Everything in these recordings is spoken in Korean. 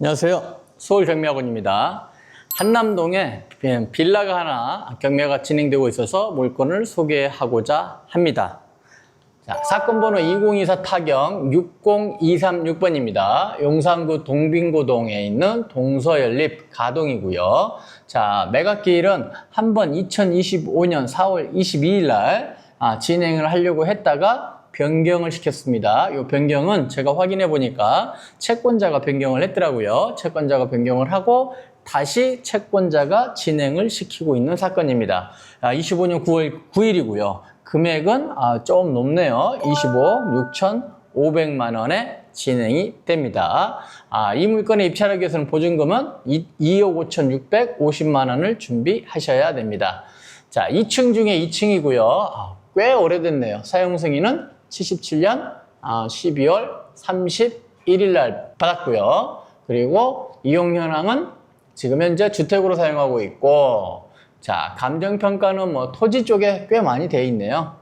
안녕하세요. 서울 경매학원입니다. 한남동에 빌라가 하나 경매가 진행되고 있어서 물건을 소개하고자 합니다. 자, 사건 번호 2024 타경 60236번입니다. 용산구 동빙고동에 있는 동서연립 가동이고요. 자, 매각기일은 한 번 2025년 4월 22일 날 아, 진행을 하려고 했다가 변경을 시켰습니다. 이 변경은 제가 확인해 보니까 채권자가 변경을 했더라고요. 채권자가 변경을 하고 다시 채권자가 진행을 시키고 있는 사건입니다. 아, 25년 9월 9일이고요. 금액은 아, 좀 높네요. 25억 6,500만 원에 진행이 됩니다. 아, 이 물건에 입찰하기 위해서는 보증금은 2, 2억 5,650만 원을 준비하셔야 됩니다. 자, 2층 중에 2층이고요. 아, 꽤 오래됐네요. 사용 승인은 77년 12월 31일 날 받았고요. 그리고 이용 현황은 지금 현재 주택으로 사용하고 있고 자, 감정 평가는 뭐 토지 쪽에 꽤 많이 돼 있네요.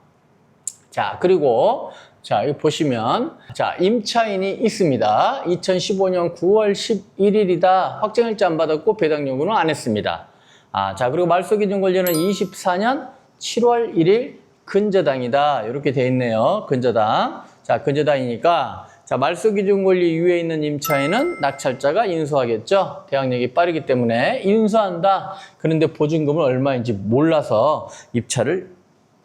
자, 그리고 자, 여기 보시면 자, 임차인이 있습니다. 2015년 9월 11일이다. 확정일자 안 받았고 배당 요구는 안 했습니다. 아, 자, 그리고 말소 기준 권리는 24년 7월 1일 근저당이다. 이렇게 돼 있네요. 근저당. 자, 근저당이니까 자, 말소 기준 권리 이후에 있는 임차인은 낙찰자가 인수하겠죠. 대항력이 빠르기 때문에 인수한다. 그런데 보증금은 얼마인지 몰라서 입찰을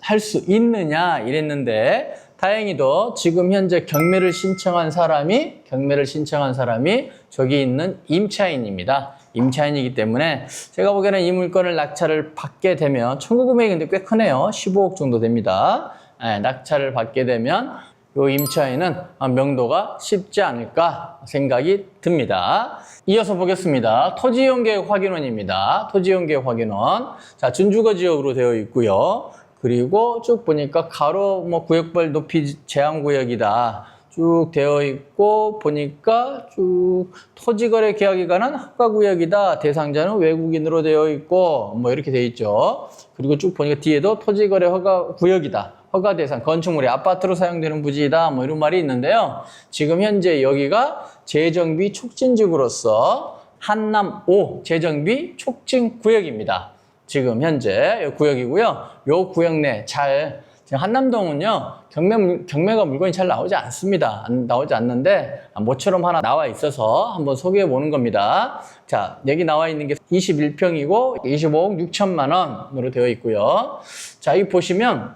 할 수 있느냐 이랬는데 다행히도 지금 현재 경매를 신청한 사람이 경매를 신청한 사람이 저기 있는 임차인입니다. 임차인이기 때문에 제가 보기에는 이 물건을 낙찰을 받게 되면 청구 금액이 근데 꽤 크네요. 15억 정도 됩니다. 예, 낙찰을 받게 되면 요 임차인은 명도가 쉽지 않을까 생각이 듭니다. 이어서 보겠습니다. 토지이용계획 확인원입니다. 토지이용계획 확인원. 자, 준주거 지역으로 되어 있고요. 그리고 쭉 보니까 가로 뭐 구역별 높이 제한 구역이다. 쭉 되어 있고 보니까 쭉 토지거래 계약에 관한 허가 구역이다. 대상자는 외국인으로 되어 있고 뭐 이렇게 되어 있죠. 그리고 쭉 보니까 뒤에도 토지거래 허가 구역이다. 허가 대상 건축물이 아파트로 사용되는 부지이다. 뭐 이런 말이 있는데요. 지금 현재 여기가 재정비 촉진지구로서 한남 5 재정비 촉진 구역입니다. 지금 현재 이 구역이고요. 요 구역 내 잘 지금 한남동은요 경매 물- 경매가 물건이 잘 나오지 않습니다. 안- 나오지 않는데 모처럼 하나 나와 있어서 한번 소개해 보는 겁니다. 자 여기 나와 있는 게 21평이고 25억 6천만 원으로 되어 있고요. 자 여기 보시면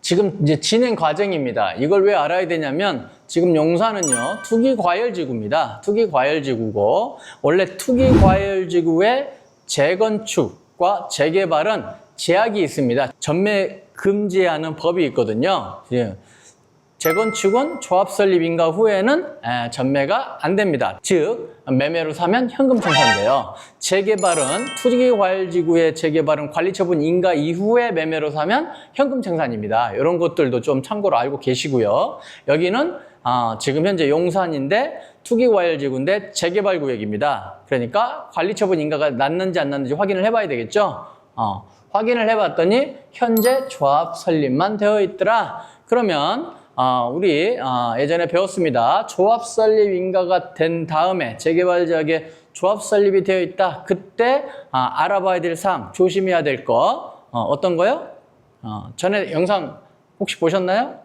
지금 이제 진행 과정입니다. 이걸 왜 알아야 되냐면 지금 용산은요 투기 과열 지구입니다. 투기 과열 지구고 원래 투기 과열 지구의 재건축 과 재개발은 제약이 있습니다. 전매 금지하는 법이 있거든요. 예. 재건축은 조합 설립 인가 후에는 에, 전매가 안 됩니다. 즉 매매로 사면 현금 청산돼요. 재개발은 투기 과열지구의 재개발은 관리처분 인가 이후에 매매로 사면 현금 청산입니다. 이런 것들도 좀 참고로 알고 계시고요. 여기는 아, 지금 현재 용산인데 투기 과열지구인데 재개발 구역입니다. 그러니까 관리처분 인가가 났는지 안 났는지 확인을 해봐야 되겠죠. 어, 확인을 해봤더니 현재 조합 설립만 되어 있더라. 그러면 아, 우리 아, 예전에 배웠습니다. 조합 설립 인가가 된 다음에 재개발 지역에 조합 설립이 되어 있다. 그때 아, 알아봐야 될 사항, 조심해야 될 거. 어, 떤 거요? 어, 전에 영상 혹시 보셨나요?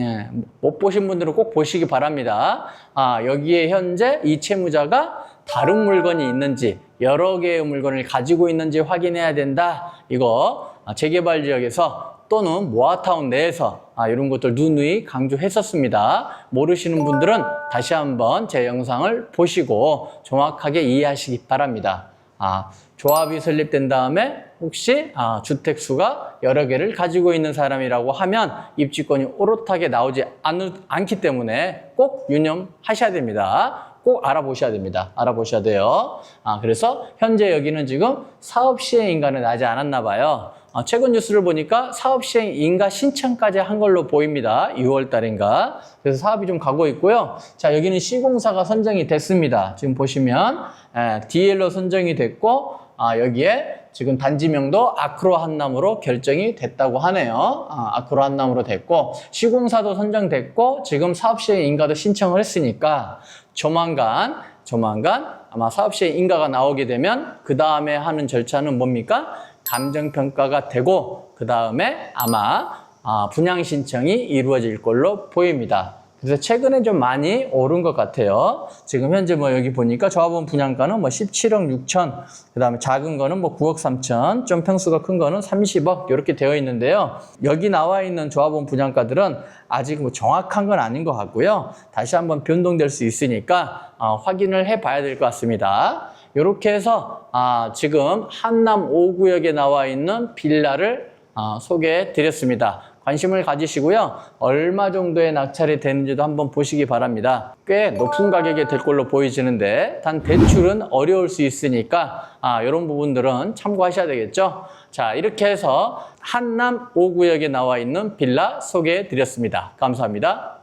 예, 못 보신 분들은 꼭 보시기 바랍니다. 아, 여기에 현재 이 채무자가 다른 물건이 있는지, 여러 개의 물건을 가지고 있는지 확인해야 된다. 이거 아, 재개발 지역에서 또는 모아타운 내에서 아, 이런 것들 누누이 강조했었습니다. 모르시는 분들은 다시 한번 제 영상을 보시고 정확하게 이해하시기 바랍니다. 아, 조합이 설립된 다음에 혹시 아, 주택 수가 여러 개를 가지고 있는 사람이라고 하면 입주권이 오롯하게 나오지 않, 않기 때문에 꼭 유념하셔야 됩니다. 꼭 알아보셔야 됩니다. 알아보셔야 돼요. 아, 그래서 현재 여기는 지금 사업 시행 인가는 나지 않았나 봐요. 아, 최근 뉴스를 보니까 사업 시행 인가 신청까지 한 걸로 보입니다. 6월 달인가. 그래서 사업이 좀 가고 있고요. 자, 여기는 시공사가 선정이 됐습니다. 지금 보시면 에, DL로 선정이 됐고 아, 여기에 지금 단지명도 아크로 한남으로 결정이 됐다고 하네요. 아, 크로 한남으로 됐고 시공사도 선정됐고 지금 사업 시행 인가도 신청을 했으니까 조만간 조만간 아마 사업시행 인가가 나오게 되면 그 다음에 하는 절차는 뭡니까? 감정평가가 되고 그 다음에 아마 아, 분양 신청이 이루어질 걸로 보입니다. 그래서 최근에 좀 많이 오른 것 같아요. 지금 현재 뭐 여기 보니까 조합원 분양가는 뭐 17억 6천, 그 다음에 작은 거는 뭐 9억 3천, 좀 평수가 큰 거는 30억 이렇게 되어 있는데요. 여기 나와 있는 조합원 분양가들은 아직 뭐 정확한 건 아닌 것 같고요. 다시 한번 변동될 수 있으니까 어, 확인을 해 봐야 될 것 같습니다. 이렇게 해서 아, 지금 한남 5구역에 나와 있는 빌라를 아, 소개해 드렸습니다. 관심을 가지시고요. 얼마 정도의 낙찰이 되는지도 한번 보시기 바랍니다. 꽤 높은 가격이 될 걸로 보이지는데 단 대출은 어려울 수 있으니까 아, 이런 부분들은 참고하셔야 되겠죠. 자, 이렇게 해서 한남 5구역에 나와 있는 빌라 소개해 드렸습니다. 감사합니다.